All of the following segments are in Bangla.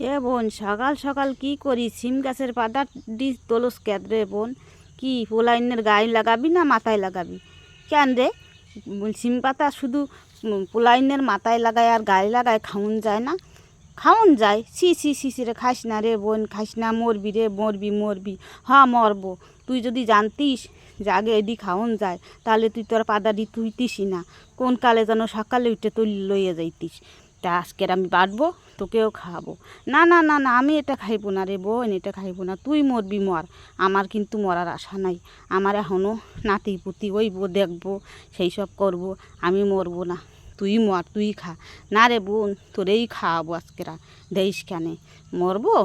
এ বোন, সকাল সকাল কি করি? সিম গাছের পাতা ডি তোলস রে বোন। কি, পোলাইনের গায়ে লাগাবি না মাথায় লাগাবি? কেন রে? সিম পাতা শুধু পোলাইনের মাথায় লাগায় আর গায়ে লাগায় খাউন যায় না? খাউন যায়? সি সি সি সি রে, খাস না রে বোন, খাস না, মরবি রে, মরবি মরবি। হ্যাঁ মরবো। তুই যদি জানতিস যে আগে এডি খাওন যায়, তাহলে তুই তোর পাদাডি তুইতিসই না। কোন কালে যেন সকালে উঠে তুই লইয়া যাইতিস? তা আজকের আমি বাটবো, তোকেও খাওয়াবো। না না না না, আমি এটা খাইবো না রে বোন, এটা খাইবো না। তুই মরবি মর, আমার কিন্তু মরার আশা নাই। আমার এখনও নাতি পুতি ওইব দেখব সেই সব করব, আমি মরবো না। তুই মর, তুই খা। না রে বোন, তোরেই খাওয়াবো আজকেরা দেশ কেনে, মরবো?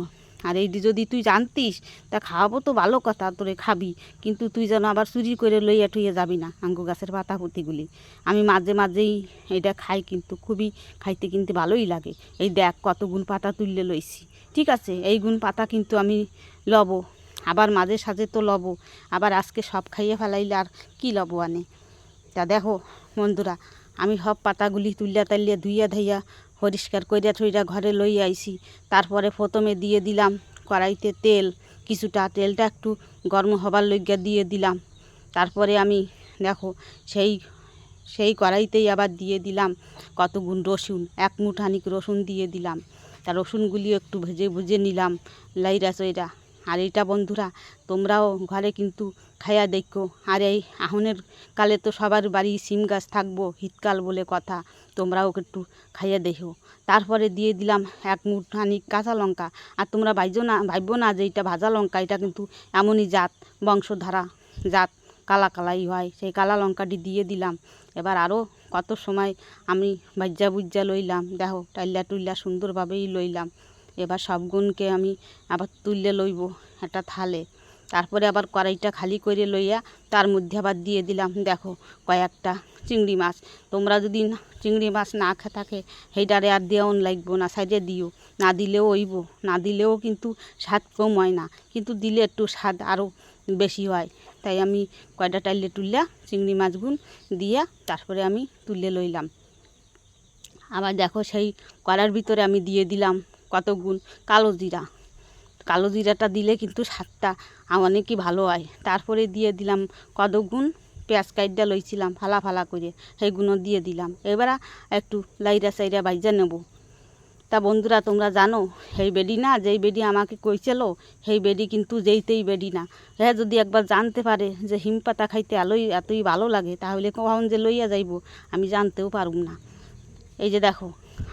আর এইটি যদি তুই জানতিস, তা খাওয়াবো তো ভালো কথা, তোরে খাবি। কিন্তু তুই যেন আবার চুরি করে লইয়া টুইয়া যাবি না আঙ্গু গাছের পাতা পুতিগুলি। আমি মাঝে মাঝেই এটা খাই কিন্তু খুবই খাইতে কিন্তু ভালোই লাগে। এই দেখ কত গুণ পাতা তুললে লইছি। ঠিক আছে, এই গুণ পাতা কিন্তু আমি লব। আবার মাঝে সাঝে তো লব। আবার আজকে সব খাইয়ে ফেলাইলে আর কি লব আনে? তা দেখো বন্ধুরা, আমি সব পাতাগুলি তুলিয়া তালিয়া ধুইয়া ধুইয়া পরিষ্কার করিয়া ঠইরা ঘরে লই আইছি। তারপরে প্রথমে দিয়ে দিলাম কড়াইতে তেল, কিছুটা তেলটা একটু গরম হবার লইগা দিয়ে দিলাম। তারপরে আমি, দেখো, সেই সেই কড়াইতেই আবার দিয়ে দিলাম কতগুণ রসুন, এক মুঠানিক রসুন দিয়ে দিলাম। তা রসুনগুলিও একটু ভেজে ভুজে নিলাম, লাইরা চইরা। আর এইটা বন্ধুরা, তোমরাও ঘরে কিন্তু খাইয়া দেখো। আর এই আহনের কালে তো সবার বাড়ি সিম গাছ থাকব, শীতকাল বলে কথা, তোমরাও একটু খাইয়া দেখো। তারপরে দিয়ে দিলাম এক মুঠানি কাঁচা লঙ্কা। আর তোমরা ভাইজো না ভাববো না যে এটা ভাজা লঙ্কা, এটা কিন্তু এমনই জাত, বংশধারা জাত, কালা কালাই হয়। সেই কালা লঙ্কাটি দিয়ে দিলাম। এবার আরও কত সময় আমি ভাজ্জা বুজ্জা লইলাম। দেখো টাইল্লা টুইল্লা সুন্দরভাবেই লইলাম। এবার সব গুণকে আমি আবার তুললে লইব একটা থালে। তারপরে আবার কড়াইটা খালি করে লইয়া তার মধ্যে আবার দিয়ে দিলাম, দেখো কয়েকটা চিংড়ি মাছ। তোমরা যদি চিংড়ি মাছ না খা, থাকে, সেইটারে আর দেওয়ান লাগবো না সাইডে দিও। না দিলেও ওইব না দিলেও কিন্তু স্বাদ কম হয় না, কিন্তু দিলে একটু স্বাদ আরও বেশি হয়। তাই আমি কয়টা টাইলে তুললা চিংড়ি মাছগুন দিয়া তারপরে আমি তুলে লইলাম। আবার দেখো সেই কড়ার ভিতরে আমি দিয়ে দিলাম কত গুণ? কালো জিরা। কালো জিরাটা দিলে কিন্তু স্বাদটা অনেকই ভালো হয়? তারপরে দিয়ে দিলাম কত গুণ? পেঁয়াজ কাইটটা লইছিলাম ফালা ফালা করে সেইগুলো দিয়ে দিলাম। এবার একটু লাইরা সাইরা বাইজা নেব। তা বন্ধুরা, তোমরা জানো, সেই বেডি না, যেই বেডি আমাকে কইছিল, সেই বেডি কিন্তু যেইতেই বেডি না। হ্যাঁ যদি একবার জানতে পারে যে হিম পাতা খাইতে আলোই এতই ভালো লাগে, তাহলে কখন যে লইয়া যাইব, আমি জানতেও পারব না। এই যে দেখো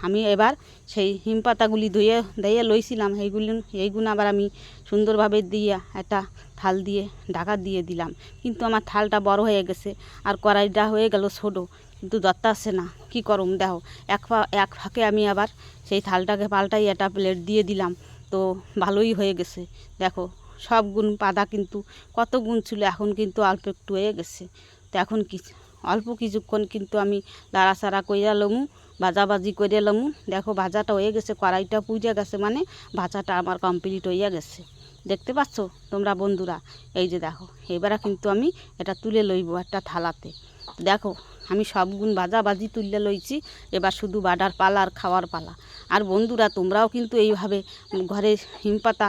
আমি এবার সেই হিম পাতাগুলি ধুয়ে দিয়ে লইছিলাম। সেইগুলি এইগুলো আবার আমি সুন্দরভাবে দিয়ে একটা থাল দিয়ে, ঢাকা দিয়ে দিলাম। কিন্তু আমার থালটা বড় হয়ে গেছে আর কড়াইটা হয়ে গেল ছোটো, কিন্তু দত্তা আসছে না। কী করম, দেখো, এক পা এক ফাঁকে আমি আবার সেই থালটাকে পাল্টাই একটা প্লেট দিয়ে দিলাম। তো ভালোই হয়ে গেছে। দেখো, সব গুণ পাতা কিন্তু, কত গুণ ছিল, এখন কিন্তু অল্প একটু হয়ে গেছে। তো এখন কি, অল্প কিছুক্ষণ কিন্তু আমি লাড়াচাড়া কইরা লমু। ভাজাভাজি করে লমু। দেখো ভাজাটা হয়ে গেছে, কড়াইটা পুজে গেছে মানে ভাজাটা আমার কমপ্লিট হইয়া গেছে। দেখতে পাচ্ছ তোমরা বন্ধুরা? এই যে দেখো, এবারে কিন্তু আমি এটা তুলে লইব একটা থালাতে। দেখো, আমি সব গুণ ভাজাভাজি তুলে লইছি, এবার শুধু বাডার পালা আর খাওয়ার পালা। আর বন্ধুরা, তোমরাও কিন্তু এইভাবে ঘরে হিম পাতা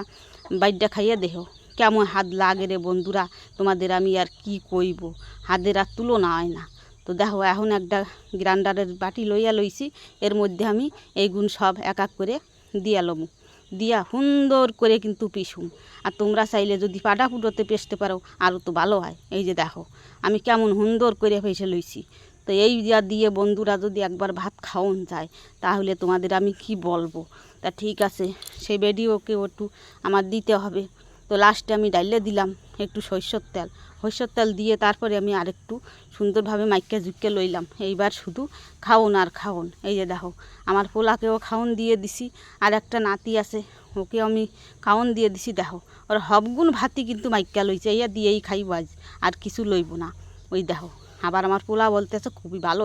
বাইডা খাইয়া দেখো, কেমন হাত লাগে রে বন্ধুরা? তোমাদের আমি আর কি কইব? হাতের আর তুলনা হয় না। তো দেখো, এখন একটা গ্রাইন্ডারের বাটি লইয়া লইছি। এর মধ্যে আমি এই গুণ সব এক এক করে দিয়া লমু। দিয়া সুন্দর করে কিন্তু পিসুম আর তোমরা চাইলে যদি পাটা ফুটোতে পেসতে পারো আরও তো ভালো হয়। এই যে দেখো, আমি কেমন সুন্দর করে পেসে লইছি। তো এই দিয়া দিয়ে বন্ধুরা যদি একবার ভাত খাওয়ান যায়, তাহলে তোমাদের আমি কি বলব? তা ঠিক আছে সেই বেডিওকে একটু আমার দিতে হবে। তো লাস্টে আমি ডাইলে দিলাম একটু সরষের তেল। সরষের তেল দিয়ে তারপরে আমি আরেকটু সুন্দরভাবে মাইকে ঝুঁকে লইলাম। এইবার শুধু খাওন আর খাওন। এই যে দেখো, আমার পোলাকেও খাওন দিয়ে দিছি, আর একটা নাতি আছে ওকে আমি খাওন দিয়ে দিছি। দেখো, ওর হবগুণ ভাতি কিন্তু মাইকা লইছে, এইয়া দিয়েই খাইব আজ, আর কিছু লইব না। ওই দেখো, আবার আমার পোলা বলতেছে, খুবই ভালো